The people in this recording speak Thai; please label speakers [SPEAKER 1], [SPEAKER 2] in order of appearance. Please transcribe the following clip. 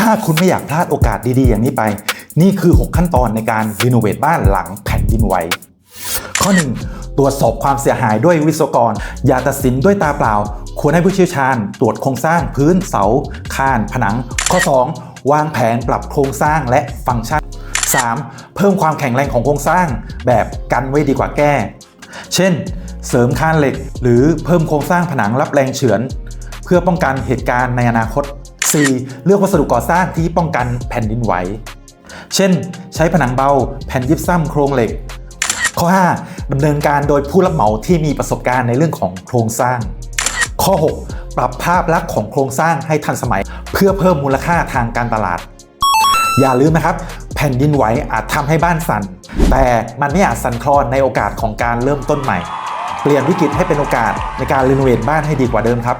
[SPEAKER 1] ถ้าคุณไม่อยากพลาดโอกาสดีๆ อย่างนี้ไป นี่คือ 6 ขั้นตอนในการรีโนเวทบ้านหลังแผ่นดินไหวข้อ 1. ตรวจสอบความเสียหายด้วยวิศวกร อย่าตัดสินด้วยตาเปล่า ควรให้ผู้เชี่ยวชาญ ตรวจโครงสร้างพื้นเสา คาน ผนัง ข้อ 2. วางแผนปรับโครงสร้างและฟังก์ชัน 3. เพิ่มความแข็งแรงของโครงสร้าง แบบกันไว้ดีกว่าแก้ เช่น เสริมคานเหล็ก หรือเพิ่มโครงสร้างผนังรับแรงเฉือน พื่อป้องกันเหตุการณ์ในอนาคต 4. เลือกวัสดุก่อสร้างที่ป้องกันแผ่นดินไหว เช่น ใช้ผนังเบา แผ่นยิบซ้ำโครงเหล็ก ข้อ 5. ดำเนินการโดยผู้รับเหมาที่มีประสบการณ์ในเรื่องของโครงสร้าง ข้อ 6. ปรับภาพลักษณ์ของโครงสร้างให้ทันสมัย เพื่อเพิ่มมูลค่าทางการตลาด อย่าลืมนะครับ แผ่นดินไหวอาจทำให้บ้านสั่น แต่มันไม่อาจสั่นคลอนในโอกาสของการเริ่มต้นใหม่ เปลี่ยนวิกฤตให้เป็นโอกาสในการรีโนเวทบ้านให้ดีกว่าเดิมครับ